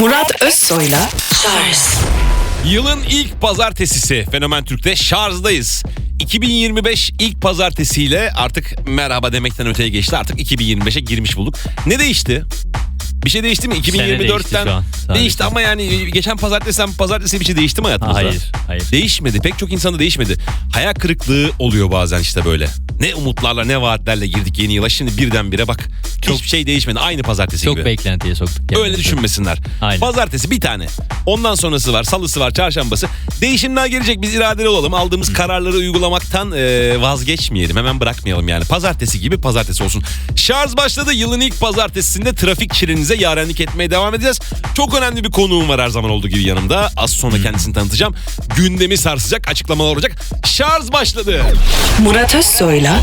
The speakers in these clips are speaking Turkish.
Murat Özsoy'la Yılın ilk pazartesisi Fenomen Türk'te şarjdayız. 2025 ilk pazartesiyle artık merhaba demekten öteye geçti. Artık 2025'e girmiş bulduk. Ne değişti? Bir şey değişti mi? değişti 2024'ten şu an, sadece. değişti ama yani geçen pazartesiden pazartesi bir şey değişti mi hayatımızda? Hayır, hayır. Değişmedi. Pek çok insanda değişmedi. Hayal kırıklığı oluyor bazen işte böyle. Ne umutlarla ne vaatlerle girdik yeni yıla. Şimdi birdenbire bak hiçbir şey değişmedi. Aynı pazartesi Çok gibi. beklentiye soktuk. kendimizi. Öyle düşünmesinler. Aynen. Pazartesi bir tane. Ondan sonrası var. Salısı var. Çarşambası. Değişimler gelecek. Biz iradeli olalım. Aldığımız kararları uygulamaktan e, vazgeçmeyelim. Hemen bırakmayalım yani. Pazartesi gibi pazartesi olsun. Şarj başladı. Yılın ilk pazartesisinde trafik çilenize yarenlik etmeye devam edeceğiz. Çok önemli bir konuğum var her zaman olduğu gibi yanımda. Az sonra kendisini tanıtacağım. Gündemi sarsacak açıklamalar olacak. Şarj başladı. Murat Özsoy'la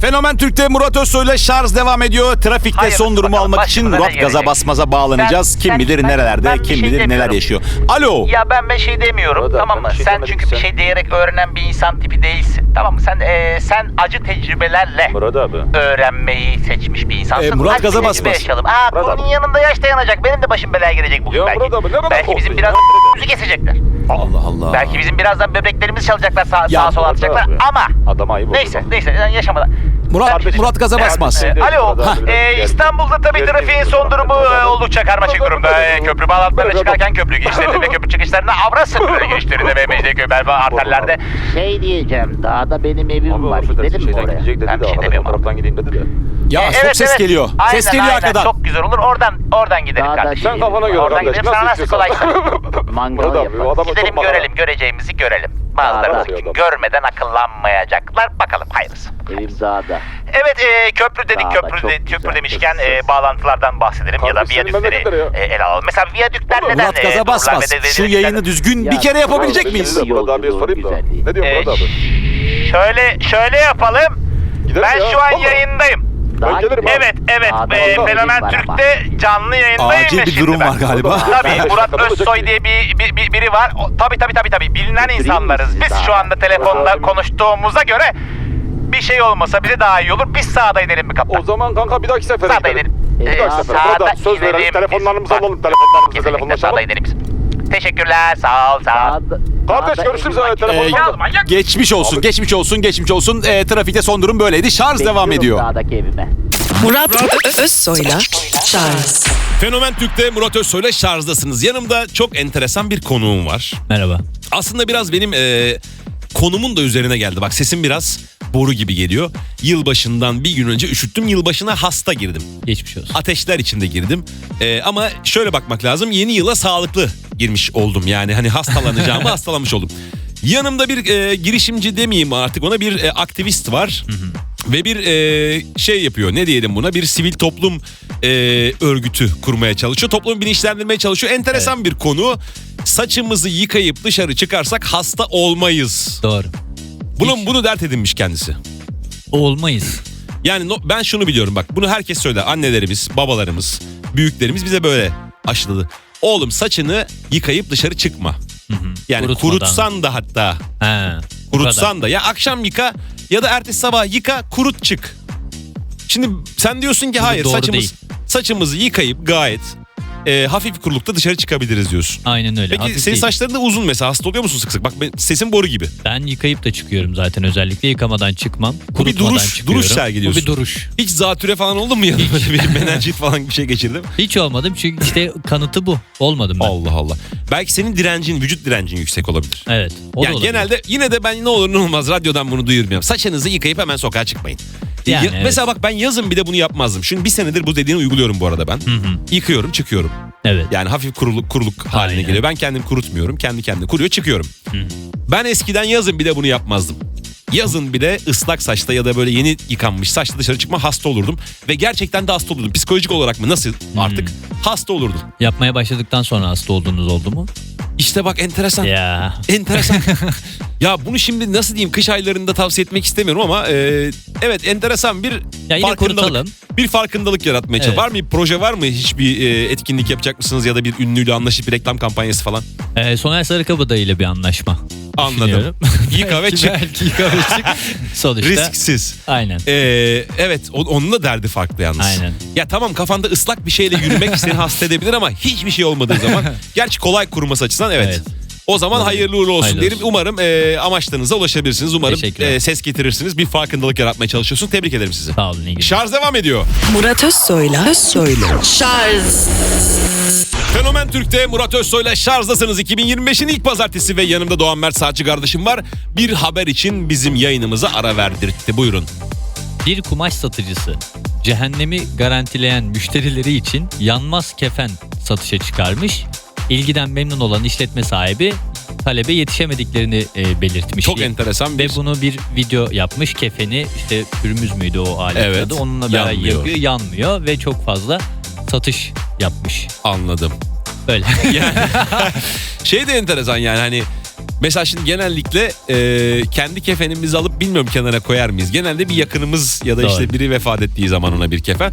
Fenomen Türk'te Murat Özsoy'la şarj devam ediyor. Trafikte Hayırlısı son durumu bakalım. almak için Başımıza Murat gaza gelecek? basmaza bağlanacağız. Ben- Kim ben- bilir ben- nerelerde, ben bir kim şey bilir neler demiyorum. yaşıyor. Alo. Ya ben bir şey demiyorum abi, tamam ben mı? bir şey sen demedim çünkü bir sen. şey diyerek öğrenen bir insan tipi değilsin. Tamam mı? Sen e, sen acı tecrübelerle Murat abi. öğrenmeyi seçmiş bir insansın. E, Murat Hadi gaza tecrübe basmaz. Yaşayalım. Aa Murat konunun abi. yanında yaş dayanacak. Benim de başım belaya girecek bugün Ya belki. Murat abi, ne kadar belki bizim korktun ya? müzik kesecekler. Allah Allah. Belki bizim birazdan böbreklerimizi çalacaklar sağ, Ya sağa sola Murat atacaklar. abi. Ama Adama ayıp oldu neyse neyse yani yaşamadan. Murat, Kardeşim, Murat gaza basmaz. e, alo. E. İstanbul'da tabii trafiğin son durumu e, oldukça karmaşık abi, durumda. E. Köprü bağlantılarına çıkarken köprü girişlerinde ve köprü çıkışlarında avra sınırları girişlerinde ve Mecidiyeköy Belva arterlerde. Şey diyeceğim, dağda benim evim Abi var. Gidelim mi oraya? gidecek dedi Ben de bir şey demiyorum abi. fotoğraftan gideyim dedi de. Ya E, çok evet, ses evet. geliyor. Aynen, ses geliyor aynen. arkadan. Çok güzel olur. Oradan oradan gidelim Dağda kardeşim. Sen kafana göre Oradan kardeş gidelim sana nasıl kolaysa. Mangal Murat abi yapalım. o adamı çok Gidelim görelim göreceğimizi görelim. Dağda. çünkü görmeden akıllanmayacaklar. Bakalım hayırlısı. Evim dağda. Evet e, köprü dedik köprü, çok de, güzel, köprü demişken e, bağlantılardan bahsedelim ya da Kardeş, senin viyadükleri memleketleri e, ele alalım. Mesela viyadükler neden Murat e, gaza dururlar basmaz. ve de- Şu de- yayını düzgün Ya, bir kere yapabilecek miyiz? abi, Murat abiye sorayım da. Ne diyor Ee, Murat abi? Şöyle şöyle yapalım. Gidelim ben ya, şu an vallahi. yayındayım. Dağa gelirim abi. Evet evet Dağda e, orada Fenomen. Türk'te canlı yayındayım Acil bir şimdi durum ben- var galiba. Tabii Murat Özsoy diye bir, bir, bir- biri var. O, tabii tabii tabii tabii bilinen Bitireyim mi insanlarız. sizi Biz daha? şu anda telefonda konuştuğumuza göre bir şey olmasa bize daha iyi olur. Biz sağda inelim mi kaptan? O zaman kanka bir dahaki sefere Sağda gidelim. inelim. Bir Ee, dahaki sefere. sağda söz verelim. inelim Telefonlarımızı biz. alalım. Telefonlarımızı Kesinlikle telefonlaşalım. sağda inelim biz. Teşekkürler sağ ol sağ ol. Kardeş görüşürüz. evim var. e, Telefonla. Ee, manyak. geçmiş olsun, geçmiş olsun, geçmiş olsun. Ee, trafikte son durum böyleydi. Şarj devam ediyor. Evime. Murat Ö- Özsoy'la Şarj Fenomen Türk'te Murat Özsoy'la şarjdasınız. Yanımda çok enteresan bir konuğum var. Merhaba. Aslında biraz benim e, konumun da üzerine geldi. Bak sesim biraz boru gibi geliyor. Yılbaşından bir gün önce üşüttüm. Yılbaşına hasta girdim. Geçmiş olsun. Ateşler içinde girdim. E, ama şöyle bakmak lazım. Yeni yıla sağlıklı girmiş oldum. Yani hani hastalanacağımı hastalanmış oldum. Yanımda bir e, girişimci demeyeyim artık ona bir e, aktivist var. Ve bir e, şey yapıyor ne diyelim buna bir sivil toplum e, örgütü kurmaya çalışıyor. Toplumu bilinçlendirmeye çalışıyor. Enteresan bir konu. Saçımızı yıkayıp dışarı çıkarsak hasta olmayız. Doğru. Bunu, bunu dert edinmiş kendisi. Olmayız. Yani no- ben şunu biliyorum bak bunu herkes söyler. Annelerimiz, babalarımız, büyüklerimiz bize böyle aşıladı. Oğlum saçını yıkayıp dışarı çıkma. Yani Kurutmadan. kurutsan da hatta He. kurutsan da ya akşam yıka ya da ertesi sabah yıka kurut çık. Şimdi sen diyorsun ki Bu hayır doğru saçımız değil. saçımızı yıkayıp gayet e, hafif kurulukta dışarı çıkabiliriz diyorsun. Aynen öyle. Peki Hafif senin değil. saçların da uzun mesela hasta oluyor musun sık sık? Bak ben, sesin boru gibi. Ben yıkayıp da çıkıyorum zaten özellikle yıkamadan çıkmam. Bu bir duruş, çıkıyorum. duruş sergiliyorsun. Bu bir duruş. Hiç zatüre falan oldu mu ya böyle bir menenjit falan bir şey geçirdim? Hiç olmadım çünkü işte kanıtı bu. Olmadım ben. Allah Allah. Belki senin direncin, vücut direncin yüksek olabilir. Evet. O da yani olabilir. genelde yine de ben ne olur ne olmaz radyodan bunu duyurmuyorum. Saçınızı yıkayıp hemen sokağa çıkmayın. Yani Ya- evet. Mesela bak ben yazın bir de bunu yapmazdım. Şimdi bir senedir bu dediğini uyguluyorum bu arada ben. Yıkıyorum çıkıyorum. Evet. Yani hafif kuruluk, kuruluk haline Aynen. geliyor. Ben kendim kurutmuyorum. Kendi kendine kuruyor çıkıyorum. Ben eskiden yazın bir de bunu yapmazdım. Yazın bir de ıslak saçta ya da böyle yeni yıkanmış saçta dışarı çıkma hasta olurdum. Ve gerçekten de hasta olurdum. Psikolojik olarak mı nasıl artık hasta olurdum. Yapmaya başladıktan sonra hasta olduğunuz oldu mu? İşte bak enteresan. Ya. Enteresan. Ya bunu şimdi nasıl diyeyim kış aylarında tavsiye etmek istemiyorum ama e, evet enteresan bir Ya yine farkındalık. kurutalım. Bir farkındalık yaratmaya çalışıyor. Evet. Var mı bir proje var mı? Hiçbir e, etkinlik yapacak mısınız ya da bir ünlüyle anlaşıp bir reklam kampanyası falan? Ee, Soner Sarıkabada ile bir anlaşma. Anladım. düşünüyorum. Yıka ve Belki- çık. Belki yıka ve çık. Sonuçta. Risksiz. Aynen. Ee, evet o- onun da derdi farklı yalnız. Aynen. Ya tamam kafanda ıslak bir şeyle yürümek seni hasta edebilir ama hiçbir şey olmadığı zaman. gerçi kolay kuruması açısından evet. Evet. O zaman hayırlı uğurlu olsun Hayırlı olsun. Umarım e, amaçlarınıza ulaşabilirsiniz. Umarım Teşekkürler. e, ses getirirsiniz. Bir farkındalık yaratmaya çalışıyorsun. Tebrik ederim sizi. Sağ olun. iyi günler. Şarj devam ediyor. Murat Özsoy'la Özsoy'la Fenomen Türk'te Murat Özsoy'la şarjdasınız. 2025'in ilk pazartesi ve yanımda Doğan Mert Saatçı kardeşim var. Bir haber için bizim yayınımıza ara verdirtti. Buyurun. Bir kumaş satıcısı cehennemi garantileyen müşterileri için yanmaz kefen satışa çıkarmış. İlgiden memnun olan işletme sahibi talebe yetişemediklerini e, belirtmiş. Çok enteresan Ve bir... bunu bir video yapmış. Kefeni işte pürmüz müydü o alet Evet, adı. Onunla beraber yanmıyor. yakıyor, yanmıyor ve çok fazla satış yapmış. Anladım. Öyle. Yani şey de enteresan yani hani mesela şimdi genellikle e, kendi kefenimizi alıp bilmiyorum kenara koyar mıyız? Genelde bir yakınımız ya da Doğru. işte biri vefat ettiği zaman ona bir kefen.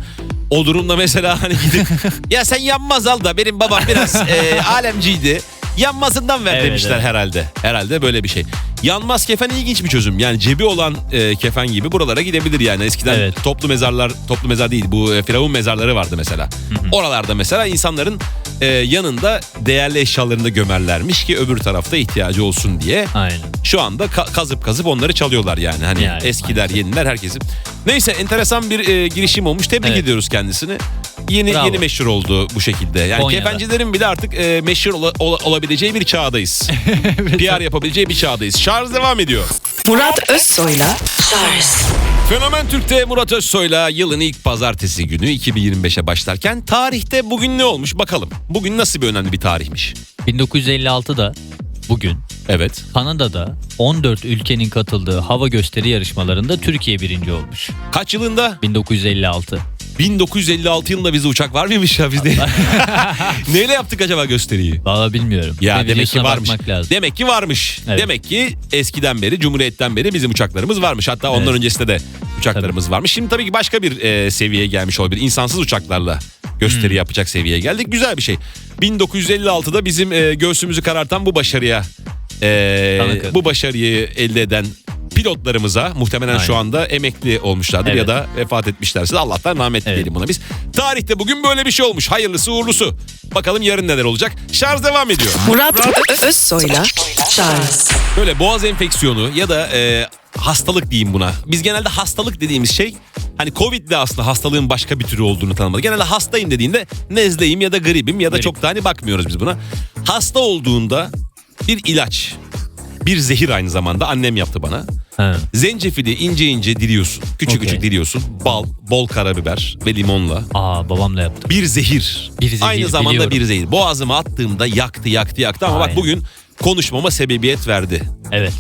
O durumda mesela hani gidip ya sen yanmaz al da benim babam biraz e, alemciydi. Yanmasından ver Evet, demişler evet. herhalde. Herhalde böyle bir şey. Yanmaz kefen ilginç bir çözüm. Yani cebi olan e, kefen gibi buralara gidebilir yani. Eskiden Evet. toplu mezarlar, toplu mezar değil bu e, firavun mezarları vardı mesela. Oralarda mesela insanların e, yanında değerli eşyalarını da gömerlermiş ki öbür tarafta ihtiyacı olsun diye. Aynen. Şu anda ka- kazıp kazıp onları çalıyorlar yani. Hani Yani, eskiler, maalesef. yeniler herkesin. Neyse enteresan bir e, girişim olmuş. Tebrik Evet. ediyoruz kendisini. Yeni Bravo. yeni meşhur oldu bu şekilde. Yani Konya'da. kefencilerin bile artık e, meşhur ola- ola- olabileceği bir çağdayız. PR yapabileceği bir çağdayız. Şarj devam ediyor. Murat Özsoy'la Şarj Fenomen Türk'te Murat Özsoy'la yılın ilk pazartesi günü 2025'e başlarken tarihte bugün ne olmuş bakalım. Bugün nasıl bir önemli bir tarihmiş. 1956'da bugün Evet. Kanada'da 14 ülkenin katıldığı hava gösteri yarışmalarında Türkiye birinci olmuş. Kaç yılında? 1956. 1956 yılında bizde uçak var mıymış ya bizde? Neyle yaptık acaba gösteriyi? Valla bilmiyorum. Ya Bir demek ki videosuna varmış. bakmak lazım. Demek ki varmış. Evet. Demek ki eskiden beri Cumhuriyet'ten beri bizim uçaklarımız varmış. Hatta ondan Evet. öncesinde de uçaklarımız varmış. Şimdi tabii ki başka bir e, seviyeye gelmiş olabilir. İnsansız uçaklarla gösteri Hmm. yapacak seviyeye geldik. Güzel bir şey. 1956'da bizim e, göğsümüzü karartan bu başarıya e, Tanık. bu başarıyı elde eden pilotlarımıza muhtemelen şu Aynen. anda emekli olmuşlardır ya Evet. da vefat etmişlerse de Allah'tan rahmet Evet. diyelim buna biz. Tarihte bugün böyle bir şey olmuş. Hayırlısı uğurlusu. Bakalım yarın neler olacak. Şarj devam ediyor. Murat Özsoy'la Şarj Böyle boğaz enfeksiyonu ya da e, hastalık diyeyim buna. Biz genelde hastalık dediğimiz şey hani Covid de aslında hastalığın başka bir türü olduğunu tanımladık. Genelde hastayım dediğinde nezleyim ya da gribim ya da Grip. çok da hani bakmıyoruz biz buna. Hasta olduğunda bir ilaç, bir zehir aynı zamanda annem yaptı bana. Ha. Zencefili ince ince diliyorsun. Küçük Okey. küçük diliyorsun. Bal, bol karabiber ve limonla. Aa babamla yaptım. Bir zehir. Bir zehir, Aynı zamanda biliyorum. bir zehir. Boğazıma attığımda yaktı yaktı yaktı ama bak Aynen. bugün konuşmama sebebiyet verdi. Evet.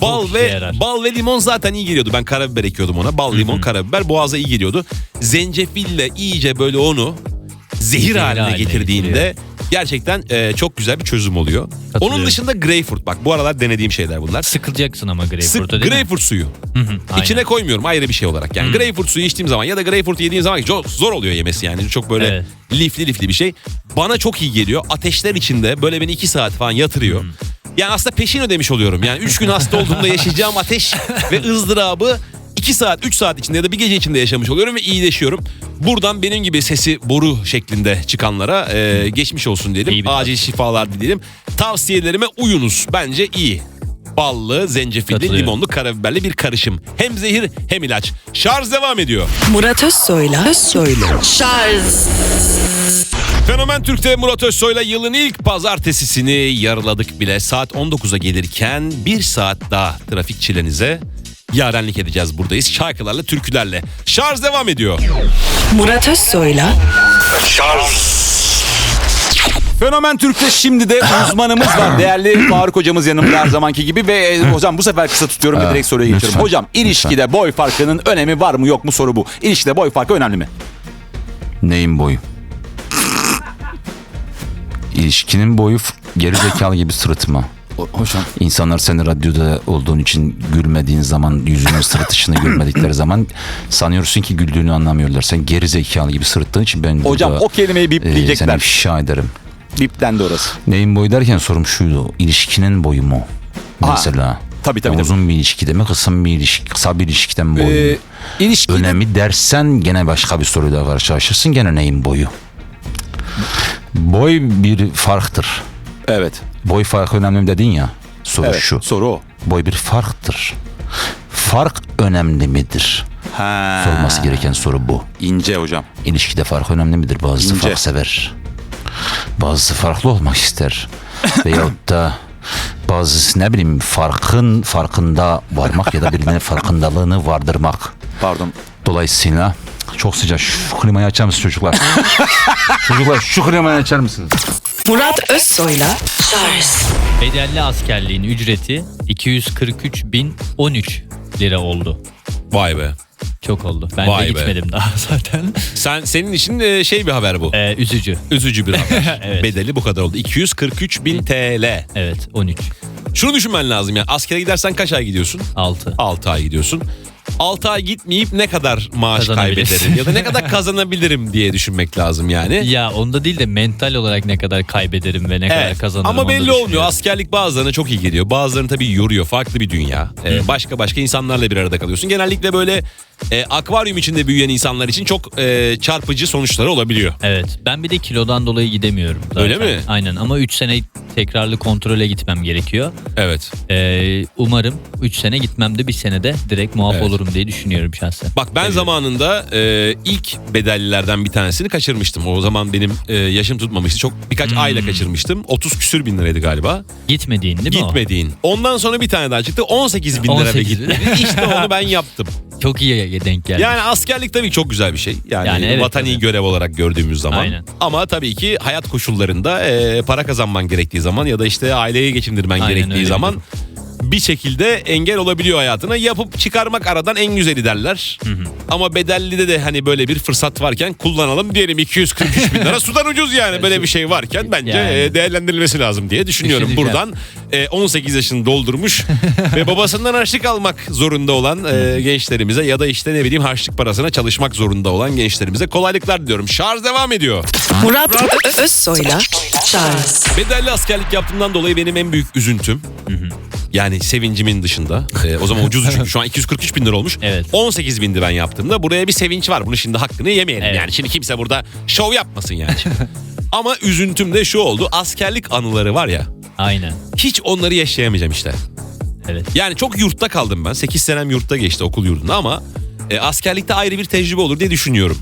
Bal ve işe yarar. bal ve limon zaten iyi geliyordu. Ben karabiber ekiyordum ona. Bal, limon, karabiber boğaza iyi geliyordu. Zencefille iyice böyle onu zehir, haline, haline getirdiğinde getiriyor. Gerçekten e, çok güzel bir çözüm oluyor. Onun dışında greyfurt bak bu aralar denediğim şeyler bunlar. Sıkılacaksın ama Sık greyfurt'a değil greyfurt suyu. Hı hı, aynen. İçine koymuyorum ayrı bir şey olarak. Yani greyfurt suyu içtiğim zaman ya da greyfurt yediğim zaman çok zor oluyor yemesi yani. Çok böyle Evet. lifli lifli bir şey. Bana çok iyi geliyor. Ateşler içinde böyle beni iki saat falan yatırıyor. Yani aslında peşin ödemiş oluyorum. Yani üç gün hasta olduğumda yaşayacağım ateş ve ızdırabı 2 saat 3 saat içinde ya da bir gece içinde yaşamış oluyorum ve iyileşiyorum. Buradan benim gibi sesi boru şeklinde çıkanlara e, geçmiş olsun diyelim. Acil şifalar dileyelim. Tavsiyelerime uyunuz. Bence iyi. Ballı, zencefilli, limonlu, karabiberli bir karışım. Hem zehir hem ilaç. Şarj devam ediyor. Murat Özsoy'la Özsoy'la Şarj Fenomen Türk'te Murat Özsoy'la yılın ilk pazartesisini yarıladık bile. Saat 19'a gelirken bir saat daha trafik çilenize yarenlik edeceğiz buradayız. Şarkılarla, türkülerle. Şarj devam ediyor. Murat Özsoy'la Fenomen Türk'te şimdi de uzmanımız var. Değerli Faruk hocamız yanımda her zamanki gibi. Ve e, hocam bu sefer kısa tutuyorum ve direkt soruya geçiyorum. lütfen. Hocam ilişkide boy farkının önemi var mı yok mu soru bu. İlişkide boy farkı önemli mi? Neyin boyu? İlişkinin boyu f- geri zekalı gibi sırıtma. Hocam İnsanlar seni radyoda olduğun için gülmediğin zaman, yüzünün sırıtışını görmedikleri zaman sanıyorsun ki güldüğünü anlamıyorlar. Sen geri zekalı gibi sırıttığın için ben hocam burada, o kelimeyi e, bipleyecekler. seni ifşa ederim. Biplendi orası. Neyin boyu derken sorum şuydu. İlişkinin boyu mu? Ha, Mesela. tabii, tabii, tabii. Uzun bir ilişkide mi, kısa bir ilişki, kısa bir ilişkiden boyu Ee, ilişkide Önemi dersen gene başka bir soruyla karşılaşırsın. Gene neyin boyu? Boy bir farktır. Evet. Boy farkı önemli mi dedin ya. Soru Evet. şu. Soru o. Boy bir farktır. Fark önemli midir? Ha. Sorması gereken soru bu. İnce hocam. İlişkide fark önemli midir? Bazısı İnce. fark sever. Bazısı farklı olmak ister. Veyahut da bazısı ne bileyim farkın farkında varmak ya da birinin farkındalığını vardırmak. Pardon. Dolayısıyla çok sıcak. Şu klimayı açar mısınız çocuklar? çocuklar şu klimayı açar mısınız? Murat Özsoy'la Charles Bedelli askerliğin ücreti 243.013 lira oldu. Vay be. Çok oldu. Ben Vay de be. gitmedim daha zaten. Sen senin için e, şey bir haber bu. Ee, üzücü. Üzücü bir haber. Evet. Bedeli bu kadar oldu. 243 bin TL. Evet 13. Şunu düşünmen lazım ya. Askere gidersen kaç ay gidiyorsun? 6. 6 ay gidiyorsun. 6 ay gitmeyip ne kadar maaş kaybederim ya da ne kadar kazanabilirim diye düşünmek lazım yani. Ya onda değil de mental olarak ne kadar kaybederim ve ne kadar Evet. kazanırım Ama belli olmuyor. Askerlik bazılarına çok iyi geliyor. Bazılarını tabii yoruyor. Farklı bir dünya. Ee, başka başka insanlarla bir arada kalıyorsun. Genellikle böyle e, akvaryum içinde büyüyen insanlar için çok e, çarpıcı sonuçları olabiliyor. Evet. Ben bir de kilodan dolayı gidemiyorum. zaten. Öyle mi? Aynen ama 3 sene tekrarlı kontrole gitmem gerekiyor. Evet. Ee, umarım 3 sene gitmem de bir senede direkt muaf Evet. olurum diye düşünüyorum şahsen. Bak ben Seviyorum. zamanında e, ilk bedellilerden bir tanesini kaçırmıştım. O zaman benim e, yaşım tutmamıştı. Çok birkaç Hmm. ayla kaçırmıştım. 30 küsür bin liraydı galiba. Gitmediğin değil mi o? Gitmediğin. Ondan sonra bir tane daha çıktı. 18 bin lira ve 18 gitti. işte onu ben yaptım. Çok iyi denk geldi. Yani askerlik tabii çok güzel bir şey. Yani, Yani evet, vatani tabii. görev olarak gördüğümüz zaman. Aynen. Ama tabii ki hayat koşullarında e, para kazanman gerektiği zaman ya da işte aileyi geçindirmen Aynen öyle gerektiği bir zaman. Bir şekilde engel olabiliyor hayatına. Yapıp çıkarmak aradan en güzeli derler. Ama bedellide de hani böyle bir fırsat varken kullanalım diyelim 243 bin lira sudan ucuz yani böyle bir şey varken bence Yani. e, değerlendirilmesi lazım diye düşünüyorum. Buradan e, 18 yaşını doldurmuş ve babasından harçlık almak zorunda olan e, gençlerimize ya da işte ne bileyim harçlık parasına çalışmak zorunda olan gençlerimize kolaylıklar diliyorum. Şarj devam ediyor. Murat Ö- Özsoy'la Charles Bedelli askerlik yaptığımdan dolayı benim en büyük üzüntüm yani sevincimin dışında. e, o zaman ucuz çünkü şu an 243 bin lira olmuş. Evet. 18 bindi ben yaptığımda. Buraya bir sevinç var. Bunu şimdi hakkını yemeyelim Evet. yani. Şimdi kimse burada şov yapmasın yani. Ama üzüntüm de şu oldu. Askerlik anıları var ya. Aynen. Hiç onları yaşayamayacağım işte. Evet. Yani çok yurtta kaldım ben. 8 senem yurtta geçti okul yurdunda ama e, askerlikte ayrı bir tecrübe olur diye düşünüyorum.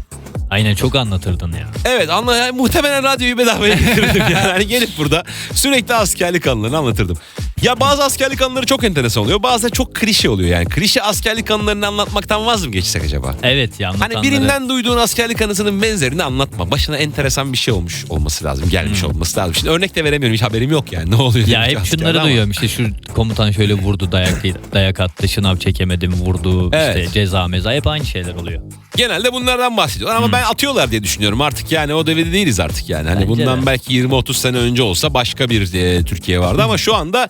Aynen çok anlatırdın ya. Evet anla yani muhtemelen radyoyu bedavaya getirirdim yani. Hani gelip burada sürekli askerlik anılarını anlatırdım. Ya bazı askerlik anıları çok enteresan oluyor. Bazı da çok klişe oluyor yani. Klişe askerlik anılarını anlatmaktan vaz mı geçsek acaba? Evet ya Hani birinden duyduğun askerlik anısının benzerini anlatma. Başına enteresan bir şey olmuş olması lazım. Gelmiş olması lazım. Şimdi örnek de veremiyorum. Hiç haberim yok yani. Ne oluyor? Ya hep askerde şunları ama. duyuyorum işte şu komutan şöyle vurdu dayak dayak attı şınav çekemedim vurdu Evet. işte ceza meza hep aynı şeyler oluyor. Genelde bunlardan bahsediyorlar ama ben atıyorlar diye düşünüyorum. Artık yani o devirde değiliz artık yani. Hani Bence bundan de. belki 20-30 sene önce olsa başka bir e, Türkiye vardı ama şu anda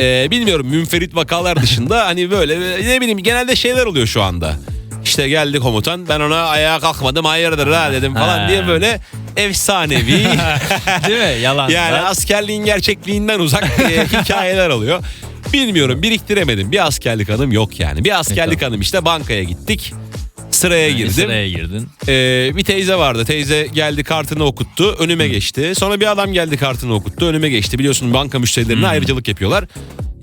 e, bilmiyorum münferit vakalar dışında hani böyle e, ne bileyim genelde şeyler oluyor şu anda. İşte geldi komutan ben ona ayağa kalkmadım hayırdır ha dedim falan Ha. diye böyle efsanevi Değil mi? Yalan. yani askerliğin gerçekliğinden uzak e, hikayeler oluyor. Bilmiyorum biriktiremedim. Bir askerlik anım yok yani. Bir askerlik anım işte bankaya gittik. Sıraya girdim. Sıraya girdin. Ee, bir teyze vardı. Teyze geldi kartını okuttu. Önüme geçti. Sonra bir adam geldi kartını okuttu. Önüme geçti. Biliyorsun banka müşterilerine ayrıcalık yapıyorlar.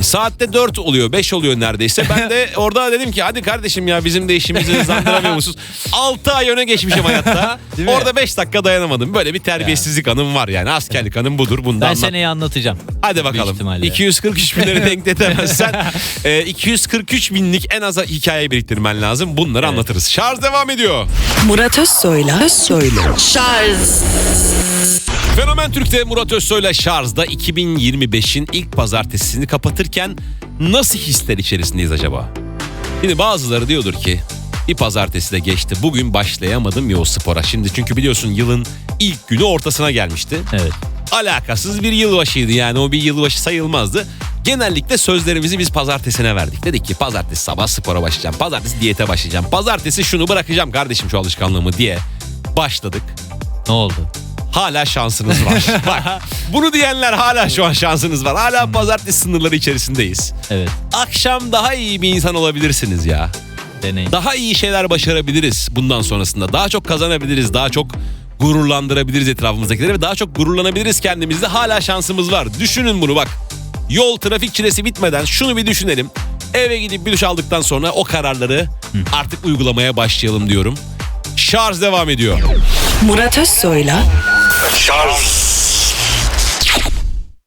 Saatte 4 oluyor 5 oluyor neredeyse. Ben de orada dedim ki hadi kardeşim ya bizim de işimizi hızlandıramıyor musunuz? 6 ay öne geçmişim hayatta. Orada 5 dakika dayanamadım. Böyle bir terbiyesizlik anım var yani. Askerlik anım budur. Bunu da Ben anlat. seneye anlatacağım. Hadi bakalım. ihtimalle. 243 binleri denk getiremezsen e, 243 binlik en az hikaye biriktirmen lazım. Bunları anlatırız. Şarj devam ediyor. Murat Özsoy'la Özsoy'la Fenomen Türk'te Murat Özsoy'la Şarj'da 2025'in ilk pazartesisini kapatırken nasıl hisler içerisindeyiz acaba? Şimdi bazıları diyordur ki bir pazartesi de geçti. Bugün başlayamadım ya o spora. Şimdi çünkü biliyorsun yılın ilk günü ortasına gelmişti. Evet. alakasız bir yılbaşıydı yani o bir yılbaşı sayılmazdı. Genellikle sözlerimizi biz pazartesine verdik. Dedik ki pazartesi sabah spora başlayacağım. Pazartesi diyete başlayacağım. Pazartesi şunu bırakacağım kardeşim şu alışkanlığımı diye başladık. Ne oldu? Hala şansınız var. Bak bunu diyenler hala şu an şansınız var. Hala pazartesi sınırları içerisindeyiz. Evet. Akşam daha iyi bir insan olabilirsiniz ya. Deneyin. Daha iyi şeyler başarabiliriz bundan sonrasında. Daha çok kazanabiliriz. Daha çok gururlandırabiliriz etrafımızdakileri ve daha çok gururlanabiliriz kendimizde. Hala şansımız var. Düşünün bunu bak. Yol trafik çilesi bitmeden şunu bir düşünelim. Eve gidip bir duş aldıktan sonra o kararları artık uygulamaya başlayalım diyorum. Şarj devam ediyor. Murat Özsoy'la Şarj.